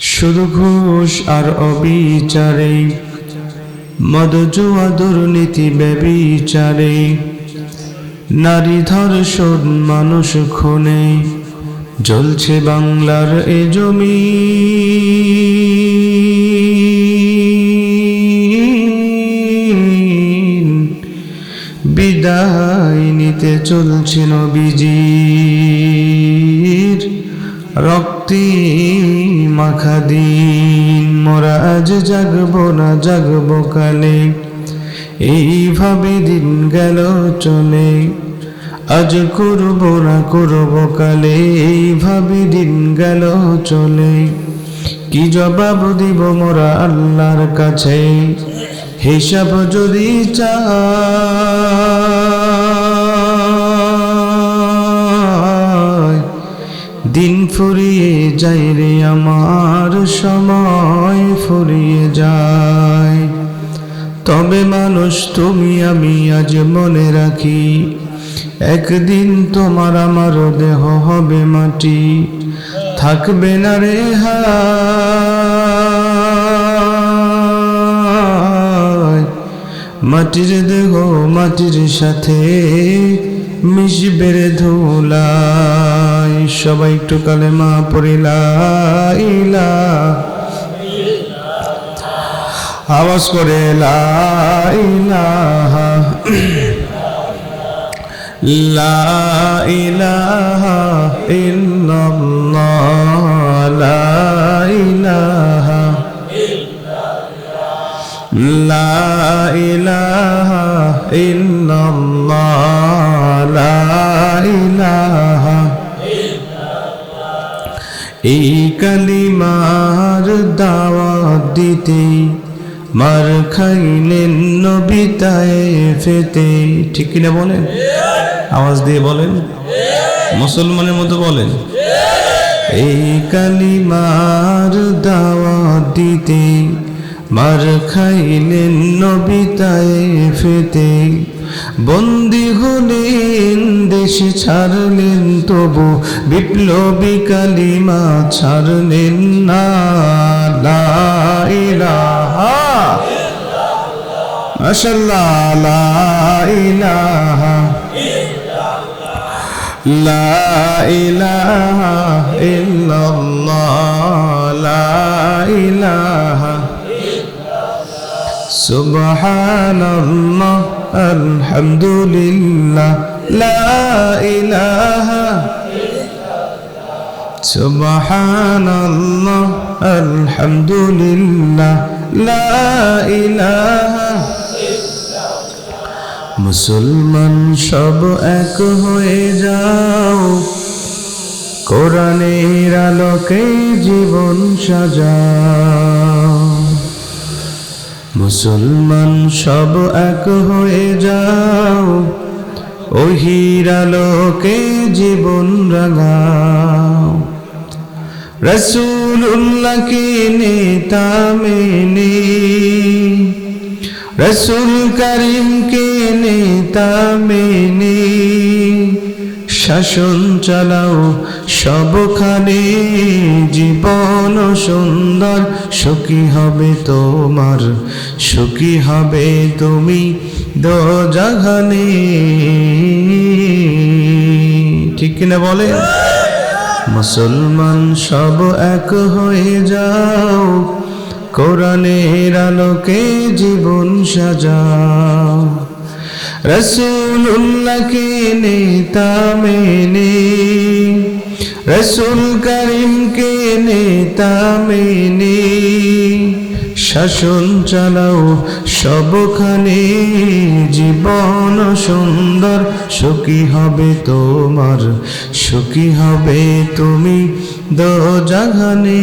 শুধু ঘুষ আর অবিচারে মদ জুয়া দুর্নীতি ব্যবিচারে, নারী ধর্ষণ মানুষ খুনে, জ্বলছে বাংলার এ জমি। বিদায় নিতে চলছে নবীজির রক্তি মাখা দিন মোরা আজ জাগব না, জাগব কালে। এইভাবে দিন গেল চলে, আজ করব না, করব কালে। এইভাবে দিন গেল চলে, কি জবাব দিব মোরা আল্লাহর কাছে? হিসাব যদি চায় দিন ফুরিয়ে যায় রে আমার, সময় ফুরিয়ে যায়। তবে মানুষ তুমি, আমি আজ মনে রাখি, একদিন তোমার আমার দেহ হবে মাটি। থাকবে না রে হায় মাটির দেহ মাটির সাথে মিশবে রে ধুলাই, সবাই একটু কালে মা পড়িলা আওয়াজ করে লা ইলাহা লা ইলাহা ইল্লাল্লাহ, লা ইলাহা লা ইলাহা ইলাহা এই কালিমার দাওয়াত দিতে, মার খাইলেন নবিতায় ফেতে ঠিক কিনা বলেন? আওয়াজ দিয়ে বলেন? মুসলমানের মতো বলেন? এই কালিমার দাওয়াত দিতে মার খাইলেন নবিতায় ফেতে বন্দি হলেন, দেশে ছাড়লেন, তবু বিপ্লবী কালিমা ছাড়লেন না। লা ইলাহা ইলাহা লা ইলাহা ইল্লাল্লাহ লা ইলাহা সুবহানাল্লাহ, আলহামদুলিল্লাহ, লা ইলাহা সুবহানাল্লাহ, আলহামদুলিল্লাহ, লা ইলাহা মুসলমান সব এক হয়ে যাও। কোরআনের আলোকে জীবন সাজাও। মুসলমান সব এক হয়ে যাও, ওহির আলোকে জীবন রাগাও রসুল্লাহকে নেতা মেনে, রসুল করিমকে নেতা মেনে শাসন চালাও, সবখানে জীবন সুন্দর। সুখী হবে তোমার, সুখী হবে তুমি দো জাগানে ঠিক কিনা বলে? মুসলমান সব এক হয়ে যাও, কোরআনের আলোকে জীবন সাজাও। রসুল্লাহকে নেতা মেনে, রসুল করিমকে নেতা মেনে, শাসন চালাও সবখানে, জীবন সুন্দর, সুখী হবে তোমার, সুখী হবে তুমি দো জাগানে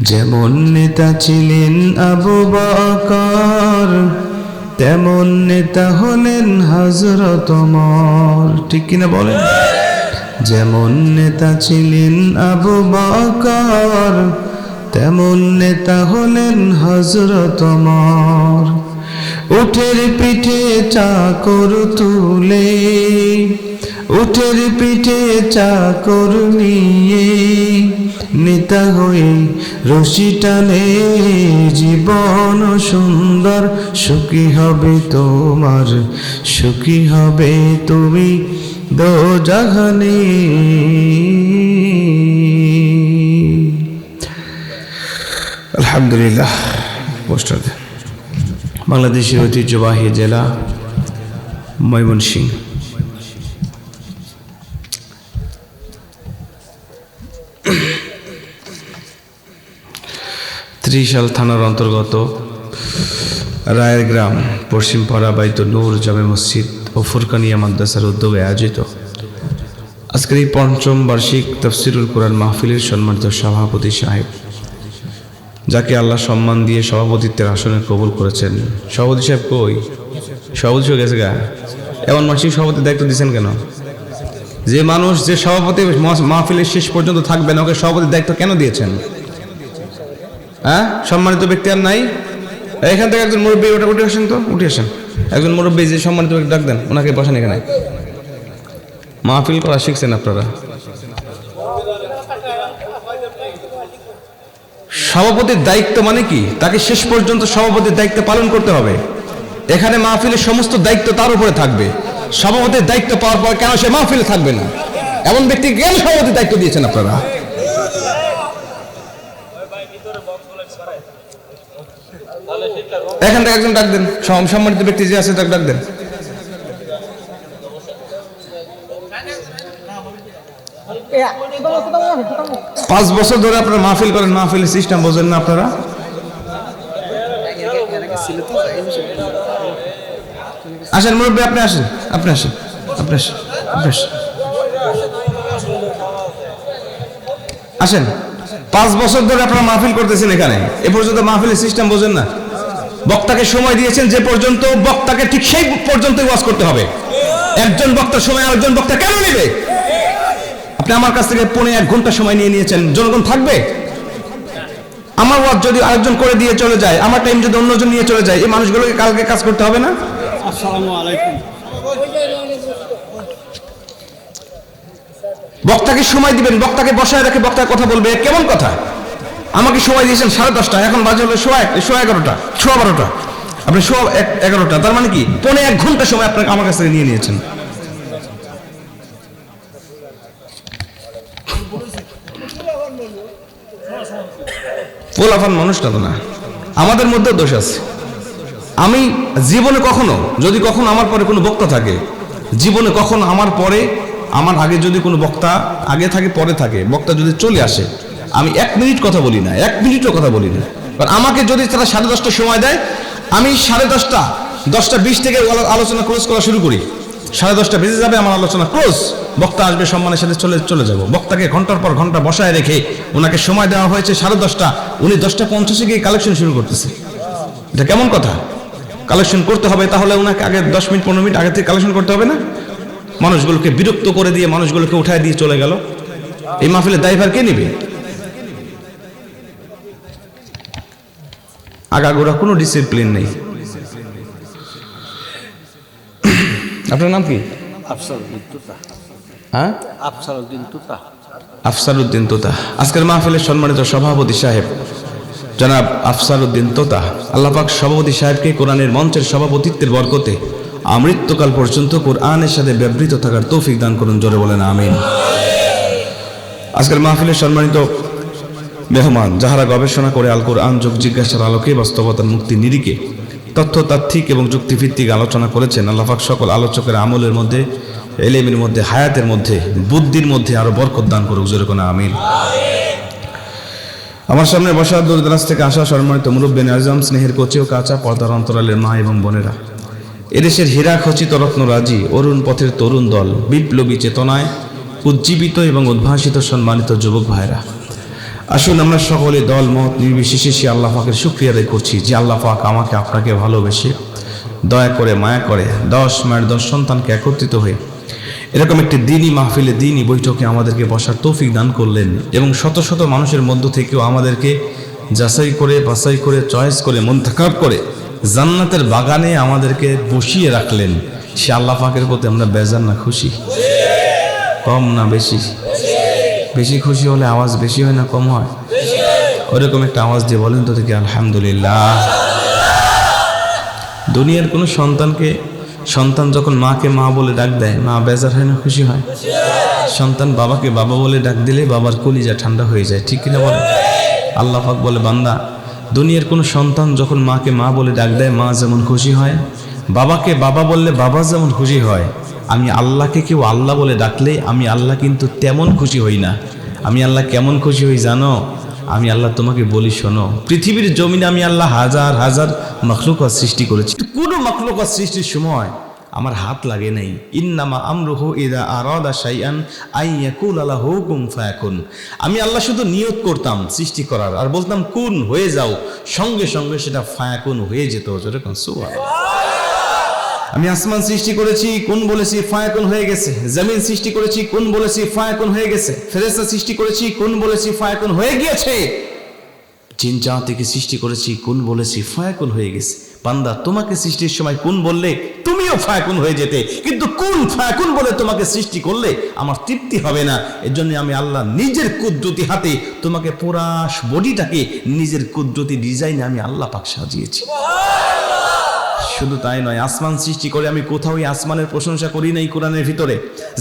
যেমন নেতা ছিলেন আবু বকর, তেমন নেতা হলেন হজরত মর ঠিক কিনা বলেন? যেমন নেতা ছিলেন আবু বকর, তেমন নেতা হলেন হজরত মর উঠের পিঠে চাকর তুলে, উঠের পিঠে চাকর নিয়ে নেতা হয়ে রশি টানে, জীবন সুন্দর, সুখী হবে তোমার, সুখী হবে তুমি দো জাহানে আলহামদুলিল্লাহ, পোস্টার বাংলাদেশের ঐতিহ্যবাহী জেলা ময়মনসিংহ। ত্রিশাল থানার অন্তর্গত রায়ের গ্রাম পশ্চিমপাড়া বাইত নূর জামে মসজিদ ও ফুরকানিয়া মাদ্রাসার উদ্যোগে আয়োজিত। আজকের এই পঞ্চম বার্ষিক তফসিরুল কোরআন মাহফিলের সম্মানিত সভাপতি সাহেব, যাকে আল্লাহ সম্মান দিয়ে সভাপতিত্বের আসনে কবুল করেছেন। সভাপতি সাহেব কই? সভাপতি সাহেব গেছে গা। এমন মাসিক সভাপতির দায়িত্ব দিচ্ছেন কেন? যে মানুষ, যে সভাপতি মাহফিলের শেষ পর্যন্ত থাকবেন, ওকে সভাপতির দায়িত্ব কেন দিয়েছেন? হ্যাঁ? সম্মানিত ব্যক্তি আর নাই? এখান থেকে একজন মুরব্বী ওটা উঠে আসেন তো? উঠে আসেন। একজন মুরব্বী যে সম্মানিত ব্যক্তি ডাক দেন, ওনাকে বসেন এখানে। মাহফিল করা শিখছেন আপনারা। সভাপতির দায়িত্ব মানে কি? তাকে শেষ পর্যন্ত সভাপতির দায়িত্ব পালন করতে হবে। এখানে মাহফিলের সমস্ত দায়িত্ব তার উপরে থাকবে। সভাপতির দায়িত্ব পাওয়ার পর কেন সে মাহফিলে থাকবে না? এমন ব্যক্তি কেন সভাপতির দায়িত্ব দিয়েছেন আপনারা? এখান থেকে একজন ডাক দেন। সম্মানিত ব্যক্তি যে আছে, তাকে ডাক দেন। পাঁচ বছর ধরে আপনারা মাহফিল করেন মাহফিল সিস্টেম বোঝেন না আপনারা? আসেন, মুরব্বী, আপনি আসেন আপনি আসেন আপনি আসেন আপনি আসেন। আসেন। পাঁচ বছর ধরে আপনারা মাহফিল করতেছেন এখানে। এ পর্যন্ত মাহফিলের সিস্টেম বোঝেন না। বক্তাকে সময় দিয়েছেন যে পর্যন্ত বক্তাকে ঠিক সেই পর্যন্তই ওয়াজ করতে হবে। একজন বক্তার সময় আরেকজন বক্তা কেন নেবে? আপনি আমার কাছ থেকে পৌনে এক ঘণ্টা সময় নিয়ে নিয়েছেন। জনগণ থাকবে? আমার ওয়াজ যদি আরেকজন করে দিয়ে চলে যায় আমার টাইম যদি অন্যজন নিয়ে চলে যায় এই মানুষগুলোকে কালকে কাজ করতে হবে না? বক্তাকে সময় দিবেন বক্তাকে বসায় রাখে বক্তার কথা বলবে কেমন কথা? আমাকে সময় দিয়েছেন সাড়ে দশটা, এখন বাজে হলো সোয়া এক, সোয়া এগারোটা, সোয়া বারোটা। আপনি সোয়া এগারোটা, তার মানে কি? পৌনে এক ঘণ্টা সময় আপনাকে আমার কাছ নিয়ে নিয়েছেন। পোলাফান মানুষটা তো না। আমাদের মধ্যে দোষ আছে। আমি জীবনে কখনো, যদি কখনো আমার পরে কোনো বক্তা থাকে, জীবনে কখনো আমার পরে, আমার আগে যদি কোনো বক্তা আগে থাকে, পরে থাকে, বক্তা যদি চলে আসে আমি এক মিনিট কথা বলি না, এক মিনিটও কথা বলি না। কারণ আমাকে যদি তারা সাড়ে দশটা সময় দেয়, আমি সাড়ে দশটা দশটা বিশ থেকে আলোচনা ক্লোজ করা শুরু করি। সাড়ে দশটা বেজে যাবে, আমার আলোচনা ক্লোজ বক্তা আসবে, সম্মানের সাথে চলে চলে যাব। বক্তাকে ঘণ্টার পর ঘণ্টা বসায় রেখে ওনাকে সময় দেওয়া হয়েছে সাড়ে দশটা। উনি দশটা পঞ্চাশে গিয়ে কালেকশন শুরু করতেছে। এটা কেমন কথা? কালেকশন করতে হবে, তাহলে ওনাকে আগে দশ মিনিট, পনেরো মিনিট আগে থেকে কালেকশন করতে হবে না? মানুষগুলোকে বিরক্ত করে দিয়ে, মানুষগুলোকে উঠায় দিয়ে চলে গেল। এই মাহফিলের দায়ভার কে নেবে? আগাগোড়া কোনো ডিসিপ্লিন নেই। আপনার নাম কি? হ্যাঁ? আফসারউদ্দিন তোতা। আজকের মাহফিলের সম্মানিত সভাপতি সাহেব জনাব আফসারউদ্দিন তোতা। আল্লাপাক সভাপতি সাহেবকে কোরআনের মঞ্চের সভাপতিত্বের বরকতে আমৃত্যকাল পর্যন্ত কোরআনের সাথে ব্যবহৃত থাকার তৌফিক দান করুন জোরে বলেন আমিন। আজকের মাহফিলের সম্মানিত মেহমান, যাহারা গবেষণা করে আল কোরআন যোগ জিজ্ঞাসার আলোকে বাস্তবতার মুক্তি নিরিখে। তথ্যতাত্ত্বিক এবং যুক্তিভিত্তিক আলোচনা করেছেন আল্লাহাক সকল আলোচকের আমলের মধ্যে, এলেমের মধ্যে, হায়াতের মধ্যে, বুদ্ধির মধ্যে আরও বরকত দান করুক, জোরে কোনো, আমিন। আমার সামনে বসা দূরদরাজ থেকে আসা সম্মানিত মুরব্বিন আজম স্নেহের কোচেও, কাঁচা পর্দার অন্তরালের মা এবং বোনেরা। এদেশের হীরা খচিত রত্নরাজি, অরুণ পথের তরুণ দল, বিপ্লবী চেতনায় উজ্জীবিত এবং উদ্ভাসিত সম্মানিত যুবক ভাইরা। আসুন আমরা সকলে দল, মত, নির্বিশেষে সে আল্লাহ পাকের আদায় করছি যে আল্লাহ পাক আমাকে আপনাকে ভালোবেসে দয়া করে, মায়া করে দশ মায়ের দশ সন্তানকে একত্রিত হয়ে এরকম একটি দিনই মাহফিলে, দিনই বৈঠকে আমাদেরকে বসার তৌফিক দান করলেন এবং শত শত মানুষের মধ্য থেকেও আমাদেরকে যাচাই করে, বাছাই করে, চয়েস করে, মন্তাকাব করে জান্নাতের বাগানে আমাদেরকে বসিয়ে রাখলেন। সে আল্লাহ পাকের প্রতি আমরা বেজান না খুশি? কম না বেশি? বেশি খুশি হলে আওয়াজ বেশি হয় না কম হয়? ওরকম একটা আওয়াজ দিয়ে বলেন তো দেখি, আলহামদুলিল্লাহ। দুনিয়ার কোনো সন্তানকে, সন্তান যখন মাকে মা বলে ডাক দেয়, মা বেজার হয় না, খুশি হয়? সন্তান বাবাকে বাবা বলে ডাক দিলে বাবার কলিজা ঠান্ডা হয়ে যায়, ঠিক কিনা বলে আল্লাহ পাক বলে, বান্দা, দুনিয়ার কোনো সন্তান যখন মাকে মা বলে ডাক দেয়, মা যেমন খুশি হয়, বাবাকে বাবা বললে বাবা যেমন খুশি হয় আমি আল্লাহকে কেউ আল্লাহ বলে ডাকলে আমি আল্লাহ কিন্তু তেমন খুশি হই না। আমি আল্লাহ কেমন খুশি হই জানো? আমি আল্লাহ তোমাকে বলি শোনো, পৃথিবীর জমিনে আমি আল্লাহ হাজার হাজার মখলুকাত সৃষ্টি করেছি। কোনো মখলুকাত সৃষ্টির সময় আমার হাত লাগে নাই। ইন্নামা আমরুহু ইদা আরাদা শাইআন আই ইয়াকুল আলা হুকুম ফায়াকুন। আমি আল্লাহ শুধু নিয়ত করতাম সৃষ্টি করার, আর বলতাম, কুন, হয়ে যাও। সঙ্গে সঙ্গে সেটা ফায়াকুন হয়ে যেত। যেরকম সুবহানাল্লাহ। আমি আসমান সৃষ্টি করেছি, কোন বলেছি ফায়াকুন হয়ে গেছে। জমিন সৃষ্টি করেছি, কোন বলেছি ফায়াকুন হয়ে গেছে। ফেরেশতা সৃষ্টি করেছি, কোন বলেছি ফায়াকুন হয়ে গিয়েছে। জিন জাতিকে সৃষ্টি করেছি, কোন বলেছি ফায়াকুন হয়ে গেছে। বান্দা, তোমাকে সৃষ্টির সময় কোন বললে, তুমিও ফায়াকুন হয়ে যেতে। কিন্তু কোন ফায়াকুন বলে তোমাকে সৃষ্টি করলে, আমার তৃপ্তি হবে না। এর জন্য আমি আল্লাহ নিজের কুদরতি হাতে তোমাকে পুরাস বডিটাকে নিজের কুদরতি ডিজাইনে আমি আল্লাহ পাক সাজিয়েছি। শুধু তাই নয়, আসমান সৃষ্টি করে আমি কোথাও আসমানের প্রশংসা করি নাই কোরআনের ভিতরে।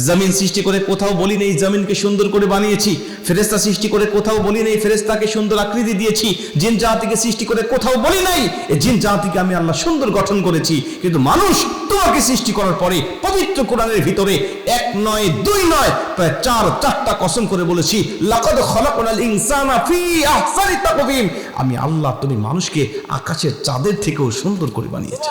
জমিন সৃষ্টি করে কোথাও বলি নেই, জমিনকে সুন্দর করে বানিয়েছি। ফেরেস্তা সৃষ্টি করে কোথাও বলি নেই ফেরেস্তাকে সুন্দর আকৃতি দিয়েছি। জিন জাতিকে সৃষ্টি করে কোথাও বলি নাই জিন জাতিকে আমি আল্লাহ সুন্দর গঠন করেছি। কিন্তু মানুষ তোমাকে সৃষ্টি করার পরে পবিত্র কোরআনের ভিতরে এক নয়, দুই নয়, প্রায় চার, চারটা কসম করে বলেছি, লাকাদ খলাকুনাল ইনসানা ফি আহসানি তাকওয়িম। আমি আল্লাহ, তুমি মানুষকে আকাশের চাঁদের থেকেও সুন্দর করে বানিয়েছি।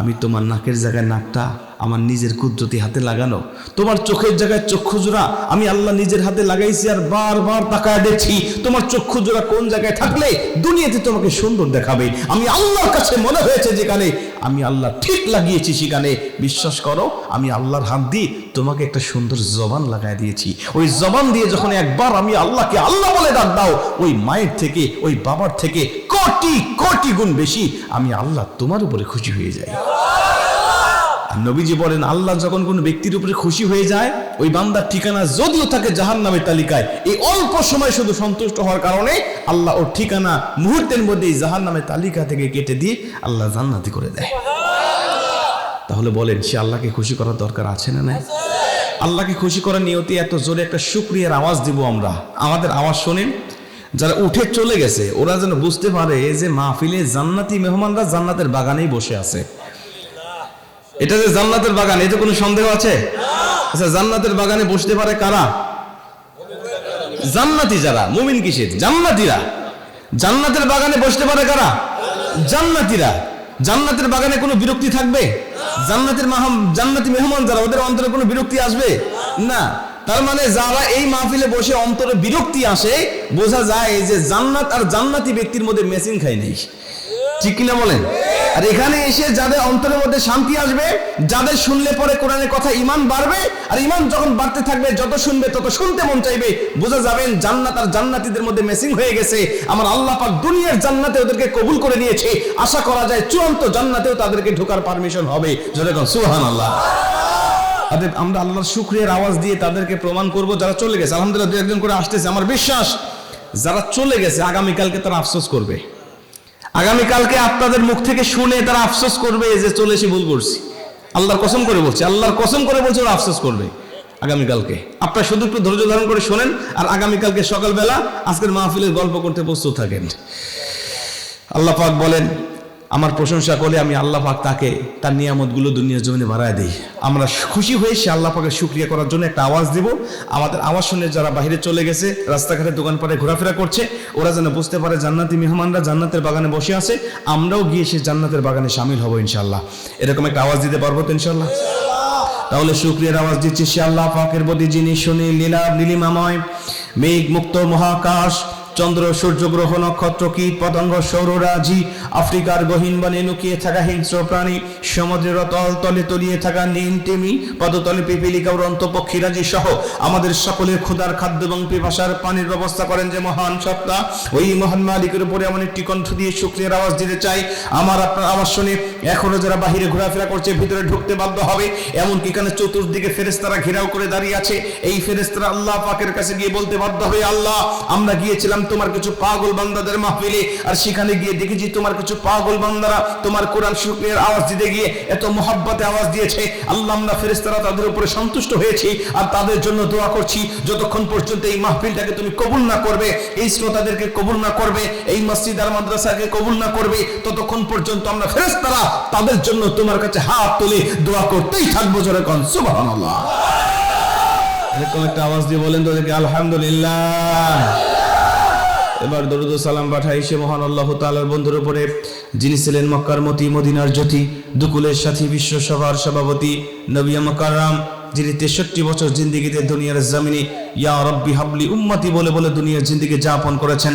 আমি তোমার নাকের জায়গায় নাকটা আমার নিজের কুদরতি হাতে লাগানো। তোমার চোখের জায়গায় চক্ষু জোড়া আমি আল্লাহ নিজের হাতে লাগাইছি আর বারবার তাকায় দেখছি, তোমার চক্ষু জোড়া কোন জায়গায় থাকলে দুনিয়াতে তোমাকে সুন্দর দেখাবে। আমি আল্লাহর কাছে মনে হয়েছে যেখানে, আমি আল্লাহ ঠিক লাগিয়েছি সেখানে। বিশ্বাস করো, আমি আল্লাহর হাত দিয়ে তোমাকে একটা সুন্দর জবান লাগাই দিয়েছি। ওই জবান দিয়ে যখন একবার আমি আল্লাহকে আল্লাহ বলে ডাক দাও, ওই মায়ের থেকে, ওই বাবার থেকে কোটি কোটি গুণ বেশি আমি আল্লাহ তোমার উপরে খুশি হয়ে যাই। নবীজি বলেন, আল্লাহ যখন কোনো ব্যক্তির উপরে খুশি হয়ে যায়, ওই বান্দার ঠিকানা যদিও থাকে জাহান নামের তালিকায়, এই অল্প সময় শুধু সন্তুষ্ট হওয়ার কারণে আল্লাহ ওর ঠিকানা মুহূর্তের মধ্যেই জাহান নামের তালিকা থেকে কেটে দিয়ে আল্লাহ জান্নাতি করে দেয়। তাহলে বলেন, সে আল্লাহকে খুশি করার দরকার আছে না নাই? আল্লাহকে খুশি করার নিয়তি এত জোরে একটা শুক্রিয়ার আওয়াজ দিব আমরা। আমাদের আওয়াজ শোনেন, যারা উঠে চলে গেছে, ওরা যেন বুঝতে পারে যে মাহফিলে জান্নাতি মেহমানরা জান্নাতের বাগানেই বসে আছে। এটা যে জান্নাতের বাগান, এতে কোনো সন্দেহ আছে? আচ্ছা জান্নাতের বাগানে বসতে পারে কারা? জান্নাতি যারা, মুমিন কিসের? জান্নাতিরা। জান্নাতের বাগানে বসতে পারে কারা? জান্নাতিরা। জান্নাতের বাগানে কোনো বিরক্তি থাকবে? জান্নাতের মাহাম, জান্নাতি মেহমান যারা, ওদের অন্তরে কোনো বিরক্তি আসবে? না। তার মানে যারা এই মাহফিলে বসে অন্তরে বিরক্তি আসে, বোঝা যায় যে জান্নাত আর জান্নাতি ব্যক্তির মধ্যে মেশিন খাই নেই। ঠিক কিনা বলেন? আর এখানে এসে যাদের অন্তরের মধ্যে শান্তি আসবে, যাদের শুনলে পরে কোরআনের কথা ইমান বাড়বে, আর ইমান যখন বাড়তে থাকবে, যত শুনবে তত শুনতে মন চাইবে। বোঝা যাবেন, জান্নাত আর জান্নাতীদের মধ্যে মেসিং হয়ে গেছে। আমার আল্লাহ পাক দুনিয়ার জান্নাতে ওদেরকে কবুল করে নিয়েছে। আশা করা যায় চূড়ান্ত জান্নাতেও তাদেরকে ঢোকার পারমিশন হবে। যেরকম সুহান আল্লাহ অতএব আমরা আল্লাহর শুক্রিয়ার আওয়াজ দিয়ে তাদেরকে প্রমাণ করব যারা চলে গেছে। আলহামদুলিল্লাহ দু একজন করে আসতেছে। আমার বিশ্বাস, যারা চলে গেছে, আগামীকালকে তারা আফসোস করবে। আগামীকালকে আপনাদের মুখ থেকে শুনে তারা আফসোস করবে যে চলে এসে ভুল করছি। আল্লাহর কসম করে বলছে, আল্লাহর কসম করে বলছে ওরা আফসোস করবে আগামীকালকে। আপনারা শুধু একটু ধৈর্য ধারণ করে শোনেন আর আগামীকালকে সকালবেলা আজকের মাহফিলের গল্প করতে প্রস্তুত থাকেন। আল্লাহ পাক বলেন আমার প্রশংসা করে আমি আল্লাহ পাক তাকে তার নিয়ামতগুলো দুনিয়ার জমিনে বাড়ায় দিই। আমরা খুশি হয়ে সে আল্লাহ পাকের শুক্রিয়া করার জন্য একটা আওয়াজ দিব। আমাদের আওয়াজ শুনে যারা বাইরে চলে গেছে, রাস্তাঘাটে, দোকানপাটে ঘোরাফেরা করছে, ওরা যেন বুঝতে পারে জান্নাতি মেহমানরা জান্নাতের বাগানে বসে আছে। আমরাও গিয়ে সে জান্নাতের বাগানে সামিল হব ইনশাল্লাহ এরকম একটা আওয়াজ দিতে পারব তো ইনশাল্লাহ তাহলে শুক্রিয়ার আওয়াজ দিচ্ছি সে আল্লাহ পাকের প্রতি যিনি শুনি লীলা নীলিমাময় মেঘ মুক্ত মহাকাশ চন্দ্র সূর্য গ্রহ নক্ষত্র, কীট, পতঙ্গ সৌররাজি আফ্রিকার গহীন বনে লুকিয়ে থাকা হিংস্র প্রাণী, সমুদ্রের তল তলে তলিয়ে থাকা নীল টিমি পদতলে পিপিলিকা উড়ন্ত পক্ষীরাজি সহ আমাদের সকলের ক্ষুধার খাদ্য এবং পিপাসার পানির ব্যবস্থা করেন যে মহান সত্তা। ওই মহান মালিকের উপরে এমন একটি কণ্ঠ দিয়ে শুক্রিয়ার আওয়াজ দিতে চাই। আমার আপনার আওয়াজ শুনে এখনও যারা বাহিরে ঘোরাফেরা করছে, ভিতরে ঢুকতে বাধ্য হবে। এমনকি এখানে চতুর্দিকে ফেরেস্তারা ঘেরাও করে দাঁড়িয়ে আছে। এই ফেরেস্তারা আল্লাহ পাকের কাছে গিয়ে বলতে বাধ্য হয়ে আল্লাহ, আমরা গিয়েছিলাম তোমার কিছু পাগল বান্দাদের মাহফিলে, আর সেখানে গিয়ে দেখেছি তোমার কিছু পাগল বান্দারা তোমার কোরআন শুক্রিয়ার আওয়াজ দিতে গিয়ে এত মোহাব্বতে আওয়াজ দিয়েছে। আল্লাহ আমরা ফেরেস্তারা তাদের উপরে সন্তুষ্ট হয়েছি, আর তাদের জন্য দোয়া করছি, যতক্ষণ পর্যন্ত এই মাহফিলটাকে তুমি কবুল না করবে, এই শ্রোতাদেরকে কবুল না করবে, এই মসজিদ আর মাদ্রাসাকে কবুল না করবে, ততক্ষণ পর্যন্ত আমরা ফেরেস্তারা তাদের জন্য তোমার কাছে হাত তুলে দোয়া করতেই থাকব জোরে কন, সুবহানাল্লাহ। এরকম একটা আওয়াজ দিয়ে বলেন তো আলহামদুলিল্লাহ। এবার দরুদ সালাম পাঠাই সে মহান আল্লাহ তালার বন্ধুর উপরে, যিনি ছিলেন মক্কার মতি মদিনার জ্যোতি, দুকুলের সাথী, বিশ্বসভার সভাপতি নবিয়া মকারাম যিনি তেষট্টি বছর জিন্দিগিতে দুনিয়ার জমিনে, ইয়া রব্বি হাবলি উম্মতি বলে বলে দুনিয়ার জিন্দিগি যাপন করেছেন।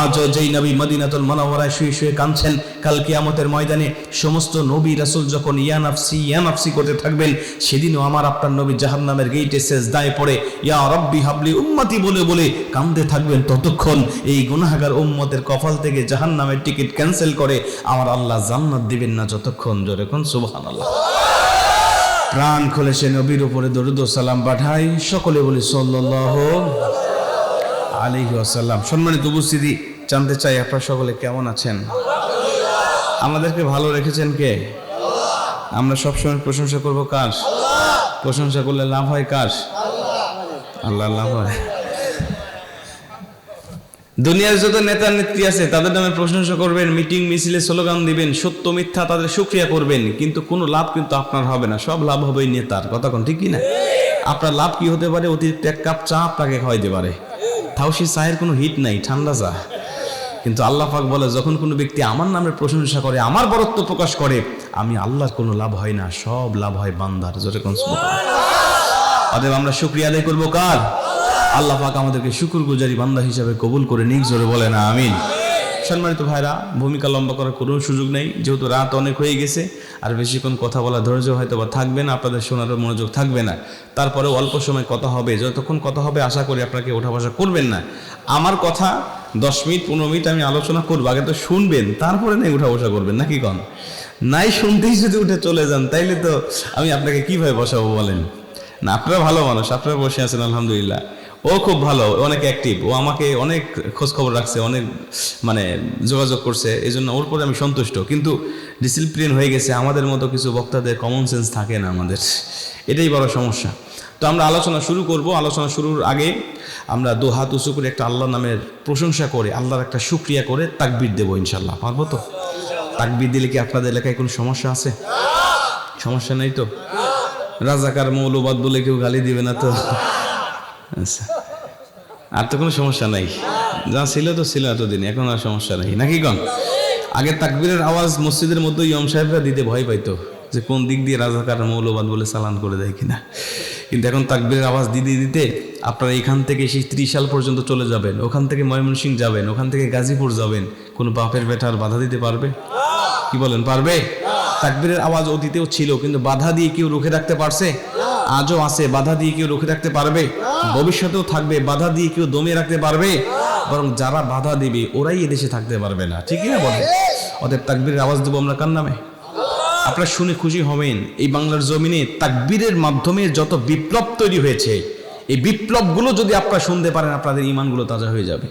আজ যেই নবী মদিনাতুল মানাওয়ারায় শুয়ে শুয়ে কাঁদছেন, কাল কিয়ামতের ময়দানে সমস্ত নবী রাসুল যখন ইয়া নাফসি ইয়া নাফসি করতে থাকবেন, সেদিনও আমার আপনার নবী জাহান্নামের গেইটে শেষ দায় পড়ে, ইয়া রব্বি হাবলি উম্মতি বলে বলে কান্দে থাকবেন ততক্ষণ। এই গুনাহগার উম্মতের কপাল থেকে জাহান্নামের টিকিট ক্যান্সেল করে, আমার আল্লাহ জান্নাত দিবেন না যতক্ষণ কোন সুবহানাল্লাহ। প্রাণ খুলে সে নবীর উপরে দরুদ সালাম পাঠাই সকলে বলি সল্লাহ আলাইহি আসাল্লাম সম্মানিত উপস্থিতি, জানতে চাই আপনারা সকলে কেমন আছেন? আমাদেরকে ভালো রেখেছেন কে? আমরা সবসময় প্রশংসা করব কার? প্রশংসা করলে লাভ হয় কার? আল্লাহ লাভ হয়। দুনিয়ার যত নেতা নেত্রী আছে, তাদের নামে প্রশংসা করবেন, মিটিং, মিছিলে স্লোগান দিবেন, সত্য মিথ্যা তাদের সুক্রিয়া করবেন, কিন্তু কোনো লাভ কিন্তু আপনার হবে না, সব লাভ হবে নেতার। কথা কোন ঠিক না? আপনার লাভ কি হতে পারে? অতিরিক্ত এক কাপ চা আপনাকে খাওয়াইতে পারে। থাউসি চায়ের কোনো হিট নাই, ঠান্ডা চা। কিন্তু আল্লাহ পাক বলে, যখন কোনো ব্যক্তি আমার নামে প্রশংসা করে, আমার বরত্ব প্রকাশ করে, আমি আল্লাহর কোনো লাভ হয় না, সব লাভ হয় বান্দার, জোরে কোন অতএব আমরা শুক্রিয়া আদায় করব কার? আল্লাহ পাক আমাদেরকে শুকুর গুজারি বান্দা হিসাবে কবুল করে নিক, জোরে বলে না আমিন। সম্মানিত ভাইরা, ভূমিকা লম্বা করার কোনো সুযোগ নেই। যেহেতু রাত অনেক হয়ে গেছে, আর বেশিক্ষণ কথা বলা ধৈর্য হয়তো বা থাকবে না, আপনাদের শোনারও মনোযোগ থাকবে না। তারপরে অল্প সময় কথা হবে। যতক্ষণ কথা হবে, আশা করি আপনাকে ওঠা বসা করবেন না। আমার কথা দশ মিনিট, পনেরো মিনিট আমি আলোচনা করব, আগে তো শুনবেন, তারপরে নাই উঠা বসা করবেন, নাকি কন? নাই শুনতেই যদি উঠে চলে যান, তাইলে তো আমি আপনাকে কীভাবে বসাবো বলেন? না, আপনারা ভালো মানুষ, আপনারা বসে আছেন, আলহামদুলিল্লাহ। ও খুব ভালো, অনেক অ্যাক্টিভ ও আমাকে অনেক খোঁজ খবর রাখছে, অনেক মানে যোগাযোগ করছে এই জন্য ওর পরে আমি সন্তুষ্ট। কিন্তু ডিসিপ্লিন হয়ে গেছে, আমাদের মতো কিছু বক্তাদের কমন সেন্স থাকে না আমাদের। এটাই বড় সমস্যা। তো আমরা আলোচনা শুরু করব, আলোচনা শুরুর আগে আমরা দু হাত উঁচু করে একটা আল্লাহ নামের প্রশংসা করে, আল্লাহর একটা সুক্রিয়া করে তাকবির দেবো ইনশাল্লাহ পারব তো? তাকবির দিলে কি আপনাদের এলাকায় কোনো সমস্যা আছে? সমস্যা নেই তো? রাজাকার মৌলবাদ বলে কেউ গালি দিবে না তো? আচ্ছা। আর তো কোনো সমস্যা নাই। যা ছিল তো ছিল এতদিন, এখন আর সমস্যা নেই। নাকি কন? আগে তাকবীরের আওয়াজ মসজিদের মধ্যে ইয়ম সাহেবরা দিতে ভয় পাইতো, যে কোন দিক দিয়ে রাজাকার মৌলবাদ বলে চালান করে দেয় কিনা। কিন্তু এখন তাকবীরের আওয়াজ দিতে দিতে আপনারা এখান থেকে সেই ত্রিশ সাল পর্যন্ত চলে যাবেন, ওখান থেকে ময়মনসিং যাবেন, ওখান থেকে গাজীপুর যাবেন। কোনো বাপের বেটার বাধা দিতে পারবে? কি বলেন, পারবে? তাকবীরের আওয়াজ অতীতেও ছিল, কিন্তু বাধা দিয়ে কেউ রুখে রাখতে পারছে? আজও আছে, বাধা দিয়ে কেউ রুখে রাখতে পারবে? ভবিষ্যতেও থাকবে, বাধা দিয়ে কেউ দমিয়ে রাখতে পারবে? বরং যারা বাধা দিবে, ওরাই এদেশে থাকতে পারবে না। ঠিকই না বলে অতএব তাকবীরের আওয়াজ দেবো আমরা কার নামে? আপনারা শুনে খুশি হবেন, এই বাংলার জমিনে তাকবীরের মাধ্যমে যত বিপ্লব তৈরি হয়েছে, এই বিপ্লবগুলো যদি আপনারা শুনতে পারেন, আপনাদের ইমানগুলো তাজা হয়ে যাবে।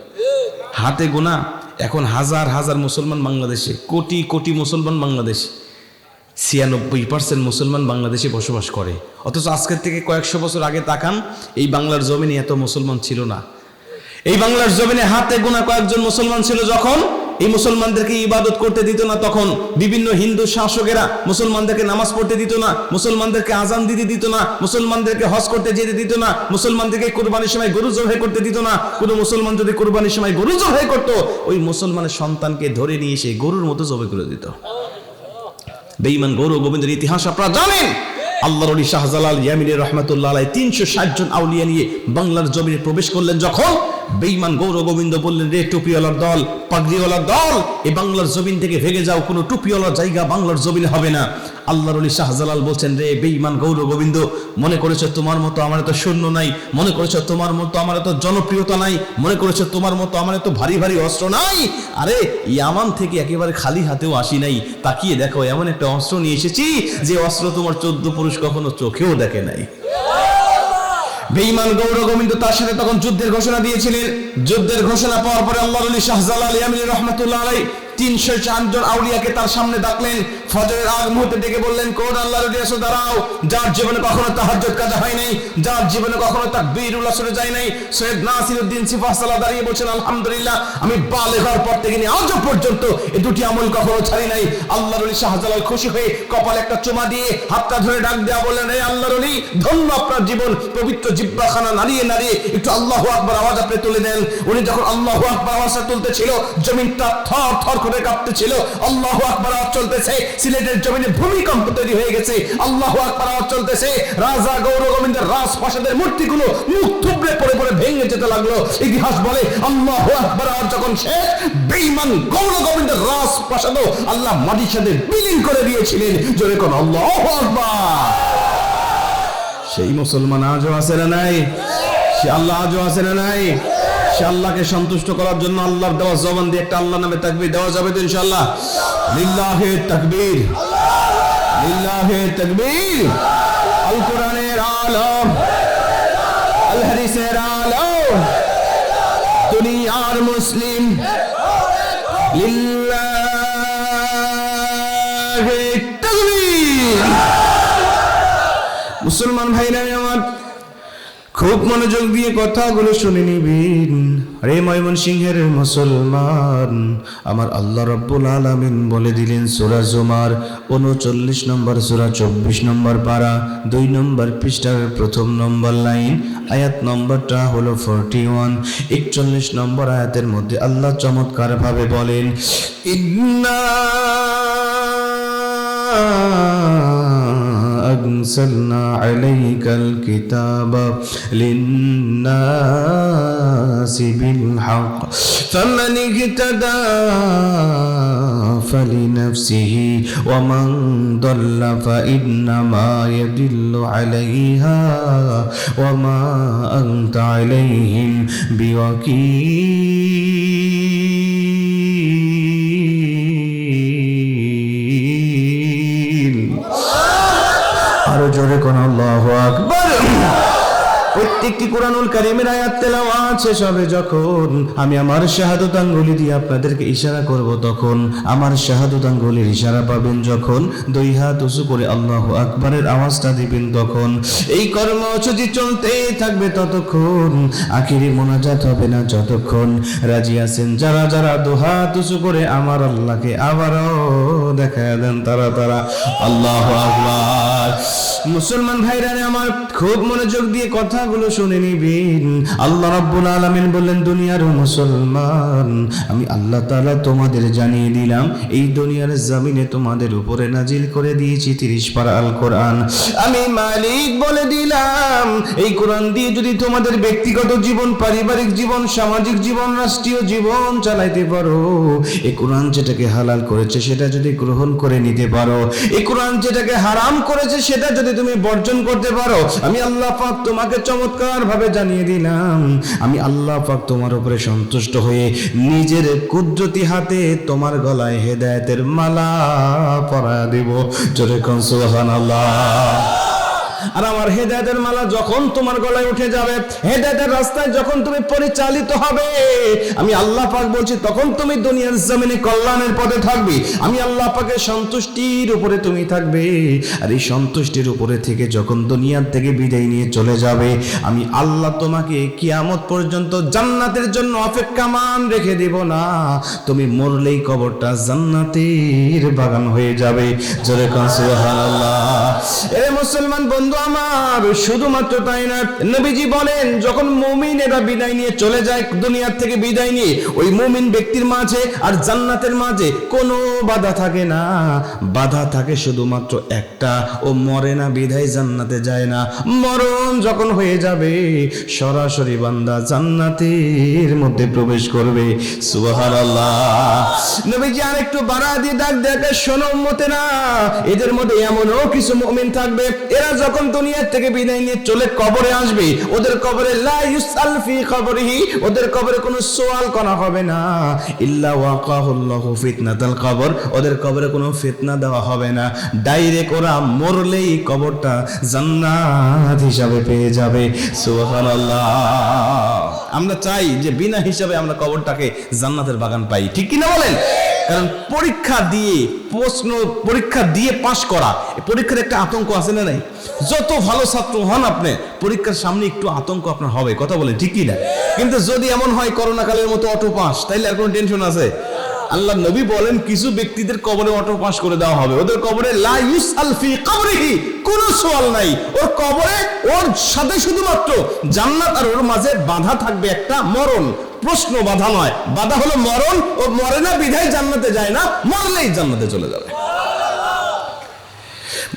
হাতে গোনা, এখন হাজার হাজার মুসলমান বাংলাদেশে, কোটি কোটি মুসলমান বাংলাদেশে। ছিয়ানব্বই পার্সেন্ট মুসলমান বাংলাদেশে বসবাস করে। অথচ আজকের থেকে কয়েকশো বছর আগে তাকান, এই বাংলার জমিনে এত মুসলমান ছিল না। এই বাংলার জমিনে হাতে গোনা কয়েকজন মুসলমান ছিল যখন এই মুসলমানদেরকে ইবাদত করতে দিত না, তখন বিভিন্ন হিন্দু শাসকেরা মুসলমানদেরকে নামাজ পড়তে দিত না, মুসলমানদেরকে আজান দিতে দিত না, মুসলমানদেরকে হজ করতে যেতে দিত না, মুসলমানদেরকে কোরবানির সময় গরু জবাই করতে দিত না, কোনো মুসলমান যদি কোরবানির সময় গরু জবাই করতো, ওই মুসলমানের সন্তানকে ধরে নিয়ে এসে গরুর মতো জবাই করে দিত। বেঈমান গৌরব গোবিন্দের ইতিহাস আপনারা জানেন। আল্লাহর শাহজালাল ইয়ামিনের রহমাতুল্লাহ তিনশো ষাট জন আউলিয়া নিয়ে বাংলার জমিনে প্রবেশ করলেন যখন বেঈমান গৌর গোবিন্দ বললেন, রে টুপিওয়ালার দল, পাগড়িওয়ালার দল, এ বাংলার জমিন থেকে ভেগে যাও, কোনো টুপিওয়ালার জায়গা বাংলার জমিনে হবে না। আল্লাহর আলী শাহজালাল বলছেন, রে বেঈমান গৌর গোবিন্দ, মনে করেছ তোমার মতো আমার এত সৈন্য নাই, মনে করেছ তোমার মতো আমার এত জনপ্রিয়তা নাই, মনে করেছ তোমার মতো আমার এত ভারী ভারী অস্ত্র নাই? আরে, ইয়ামান থেকে একেবারে খালি হাতেও আসি নাই, তাকিয়ে দেখো, এমন একটা অস্ত্র নিয়ে এসেছি, যে অস্ত্র তোমার চোদ্দ পুরুষ কখনো চোখেও দেখে নাই। বেঈমান গৌর গোবিন্দ তার সাথে তখন যুদ্ধের ঘোষণা দিয়েছিলেন। যুদ্ধের ঘোষণা পাওয়ার পরে আল্লাহ আলী শাহজালাল আমিন রহমতুল্লাহ আলাই তিনশো চারজন আউলিয়াকে তার সামনে ডাকলেন। ফজরের আগ মুহূর্তে ডেকে বললেন কোন আল্লাহ আসো দাঁড়াও। যার জীবনে কখনো তাহাজ্জুদ কাজা হয় নাই, যার জীবনে কখনো তাকবীরুল আসরে যায় নাই। সৈয়দ নাসিরউদ্দিন সিফাসাল্লাহ দাঁড়িয়ে বলছেন, আলহামদুলিল্লাহ, আমি বালে হওয়ার পর থেকে নিয়ে আজও পর্যন্ত এই দুটি আমল কখনো ছাড়ি নাই। আল্লাহ রলি শাহজালাল খুশি হয়ে কপালে একটা চুমা দিয়ে হাতটা ধরে ডাক দেওয়া বললেন রে আল্লাহ রলি ধন্য আপনার জীবন। পবিত্র জিব্বাখানা নাড়িয়ে নাড়িয়ে একটু আল্লাহ আকবার আওয়াজ আপনি তুলে দেন। উনি যখন আল্লাহ আকবার আওয়াজটা তুলতেছিল জমিনটা থর থর করে কাঁপতেছিল আল্লাহ আকবার চলতেছে। সিলেটের জমিনে ভূমিকম্প তৈরি হয়ে গেছে। আল্লাহ আকবার চলতেছে। রাজা গৌর গোবিন্দের রাজপ্রাসাদের মূর্তিগুলো মুখ থুবড়ে পড়ে পড়ে ভেঙে যেতে লাগল। ইতিহাস বলে, আল্লাহ আকবার যখন শেষ, বেঈমান গৌর গোবিন্দের রাজ রাজপ্রাসাদও আল্লাহ মাটির সাথে বিলীন করে দিয়েছিলেন। জোরে কোন আল্লাহ আকবার। সেই মুসলমান আজও আছে না নাই? সে আল্লাহ আজও আছে না নাই? সে আল্লাহকে সন্তুষ্ট করার জন্য আল্লাহর দেওয়া জবান দিয়ে একটা আল্লাহ নামে তাকবীর দেওয়া যাবে তো ইনশাআল্লাহ? লিল্লাহে তাকবীর। লিল্লাহে তাকবীর। আল কোরআনের আলম। আল হাদিসের আলম। দুনিয়ার মুসলিম। লিল্লাহে তাকবীর। মুসলমান ভাইরা খুব মনোযোগ দিয়ে কথাগুলো শুনে নিবেন। রে ময়মন সিংহের মুসলমান, আমার আল্লাহ রব্বুল আলামিন বলে দিলেন সূরা জুমার উনচল্লিশ নম্বর, সূরা চব্বিশ নম্বর পারা, দুই নম্বর পৃষ্ঠার প্রথম নম্বর লাইন, আয়াত নম্বরটা হলো ফোরটি ওয়ান একচল্লিশ নম্বর আয়াতের মধ্যে আল্লাহ চমৎকার ভাবে বলেন, ইন্না أنزلنا عليك الكتاب للناس بالحق. فمن اهتدى فلنفسه ومن ضل فإنما يدل عليها. وما أنت عليهم بوكيل. আরও জোরে কোন আল্লাহু আকবার। প্রত্যেকটি কোরআনুল কারিমের আয়াত তেলাওয়াত শেষ হবে যখন আমি আমার শাহাদত আঙ্গুলি দিয়ে আপনাদেরকে ইশারা করব তখন আমার শাহাদত আঙ্গুলির ইশারা পাবেন যখন দুই হাত উঁচু করে আল্লাহু আকবারের আওয়াজটা দিবেন তখন। এই কর্মসূচি চলতেই থাকবে ততক্ষণ আখিরি মোনাজাত হবে না যতক্ষণ। রাজি আছেন যারা যারা দুহাত উঁচু করে আমার আল্লাহকে আবারও দেখা দেন তারা তারা। আল্লাহ আকবার। মুসলমান ভাইরা আমার খুব মনোযোগ দিয়ে কথাগুলো শুনে নিবেন। আল্লাহ রাব্বুল আলামিন বললেন, দুনিয়ার মুসলমান, আমি আল্লাহ তাআলা তোমাদের জানিয়ে দিলাম, এই দুনিয়ার জমিনে তোমাদের উপরে নাজিল করে দিয়েছি তিরিশ পারা আল কোরআন আমি মালিক বলে দিলাম, এই কোরআন দিয়ে যদি তোমাদের ব্যক্তিগত জীবন, পারিবারিক জীবন, সামাজিক জীবন, রাষ্ট্রীয় জীবন চালাইতে পারো এই কোরআন যেটাকে হালাল করেছে সেটা যদি গ্রহণ করে নিতে পারো এই কোরআন যেটাকে হারাম করেছে সেটা যদি তুমি বর্জন করতে পারো, আমি আল্লাহ পাক তোমাকে চমৎকার ভাবে জানিয়ে দিলাম, আমি আল্লাহ পাক তোমার উপরে সন্তুষ্ট হয়ে নিজের কুদরতি হাতে তোমার গলায় হেদায়েতের মালা পরা দেব। জোরে কোন সুবহানাল্লাহ। আর আমার হেদায়তের মালা যখন তোমার গলায় উঠে যাবে, হেদায়তের রাস্তায় যখন তুমি পরিচালিত হবে, আমি আল্লাহ পাক বলছি, তখন তুমি দুনিয়ার জমিনে কল্যাণের পথে থাকবে। আমি আল্লাহ পাকের সন্তুষ্টির উপরে তুমি থাকবে। আর এই সন্তুষ্টির উপরে থেকে যখন দুনিয়ার থেকে বিদায় নিয়ে চলে যাবে, আমি আল্লাহ তোমাকে কিয়ামত পর্যন্ত জান্নাতের জন্য অপেক্ষামান রেখে দেব না। তুমি মরলেই কবরটা জান্নাতের বাগান হয়ে যাবে। জোরে কান সুবহানাল্লাহ। এ মুসলমান বন্ধু আমার, শুধুমাত্র তাই না, নবীজি বলেন, যখন মুমিনেরা বিদায় নিয়ে চলে যায় দুনিয়ার থেকে বিদায় নিয়ে, ওই মুমিন ব্যক্তির মাঝে আর জান্নাতের মাঝে কোনো বাধা থাকে না। বাধা থাকে শুধুমাত্র একটা, ও মরে না, বিদায় জান্নাতে যায় না। মরণ যখন হয়ে যাবে, সরাসরি বান্দা জান্নাতের মধ্যে প্রবেশ করবে। সুবহানাল্লাহ। নবীজি আরেকটু বাড়া দিয়ে ডাক দেখে শোনো উম্মতেরা, এদের মধ্যে এমনও কিছু মুমিন থাকবে, এরা যখন দুনিয়া থেকে বিদায় নিয়ে চলে কবরে আসবে, ওদের কবরে ফি কবরিহি, ওদের কবরে কোনো সওয়াল করা হবে না। ইল্লা ওয়াকাহুল্লাহু ফিতনাতাল কবর, ওদের কবরে কোনো ফিতনা দেওয়া হবে না। ডাইরেক্ট ওরা মরলেই কবরটা জান্নাত হিসাবে পেয়ে যাবে। সুবহানাল্লাহ। আমরা চাই যে বিনা হিসাবে আমরা কবরটাকে জান্নাতের বাগান পাই। ঠিক কি না বলেন? কারণ পরীক্ষা দিয়ে, প্রশ্ন পরীক্ষা দিয়ে পাশ করা পরীক্ষার একটা আতঙ্ক আছে না নাই? যত ভালো ছাত্র হন আপনি, পরীক্ষার সামনে একটু আতঙ্ক আপনার হবে, কথা বলে ঠিকই না। কিন্তু যদি এমন হয় করোনা কালের মতো অটো পাস তাইলে আর কোনো টেনশন আছে? আল্লাহ নবী বলেন, কিছু ব্যক্তিদের কবরে অটো পাস করে দেওয়া হবে। ওদের কবরে লা আলফি কবরিহি, কোনো সোয়াল নাই। ওর কবরে ওর সাথে শুধুমাত্র জান্নাত আর ওর মাঝে বাধা থাকবে একটা মরণ। প্রশ্ন, বাধা নয়। বাধা হলো মরণ, ও মরে না, বিধায় জান্নাতে যায় না, মরলেই জান্নাতে চলে যাবে।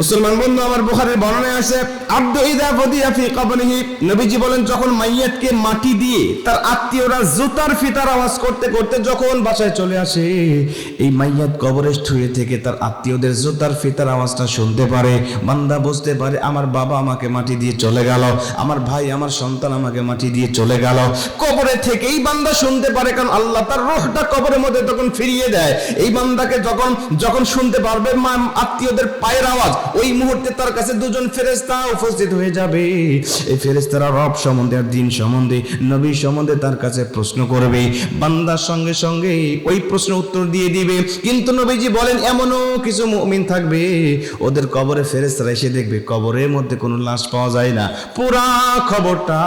মুসলমান বন্ধু, আমার বুখারের বর্ণনায় আছে, আব্দু ইদা বদিয়া ফি কবরিহি। নবীজি বলেন, যখন মাইয়াতকে মাটি দিয়ে তার আত্মীয়রা জুতার ফিতার আওয়াজ করতে করতে যখন বাসায় চলে আসে, এই মাইয়াত কবরে শুয়ে থেকে তার আত্মীয়দের জুতার ফিতার আওয়াজটা শুনতে পারে, বান্দা বুঝতে পারে, আমার বাবা আমাকে মাটি দিয়ে চলে গেল, আমার ভাই, আমার সন্তান আমাকে মাটি দিয়ে চলে গেল। কবরে থেকেই বান্দা শুনতে পারে, কারণ আল্লাহ তার রোহটা কবরের মধ্যে তখন ফিরিয়ে দেয়। এই বান্দাকে যখন যখন শুনতে পারবে, মা, আত্মীয়দের পায়ের আওয়াজ ওই মুহূর্তে তার কাছে দুজন ফেরেস্তা উপস্থিত হয়ে যাবে। এই ফেরেস্তারা রব সম্বন্ধে আর দিন সম্বন্ধে, নবী সম্বন্ধে তার কাছে প্রশ্ন করবে। বান্দার সঙ্গে সঙ্গে ওই প্রশ্ন উত্তর দিয়ে দিবে। কিন্তু নবীজি বলেন, এমনও কিছু মুমিন থাকবে। ওদের কবরে ফেরেস্তারা এসে দেখবে কবরের মধ্যে কোনো লাশ পাওয়া যায় না। পুরা খবরটা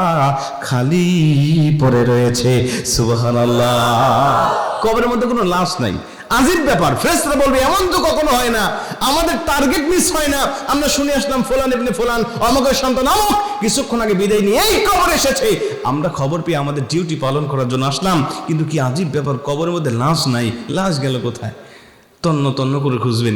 খালি পড়ে রয়েছে। সুবহানাল্লাহ। কবরের মধ্যে কোনো লাশ নাই। আজিব ব্যাপার, ফেরেশতারা বলবে, এমন তো কখনো হয় না। আমাদের টার্গেট মিস হয় না। আমরা শুনে আসলাম, ফোলান এমনি ফোলান অমকের সন্তান অমক কিছুক্ষণ আগে বিদায় নিয়ে এই খবর এসেছে। আমরা খবর পেয়ে আমাদের ডিউটি পালন করার জন্য আসলাম, কিন্তু কি আজিব ব্যাপার কবরের মধ্যে লাশ নাই? লাশ গেল কোথায়? তন্ন তন্ন করে খুঁজবেন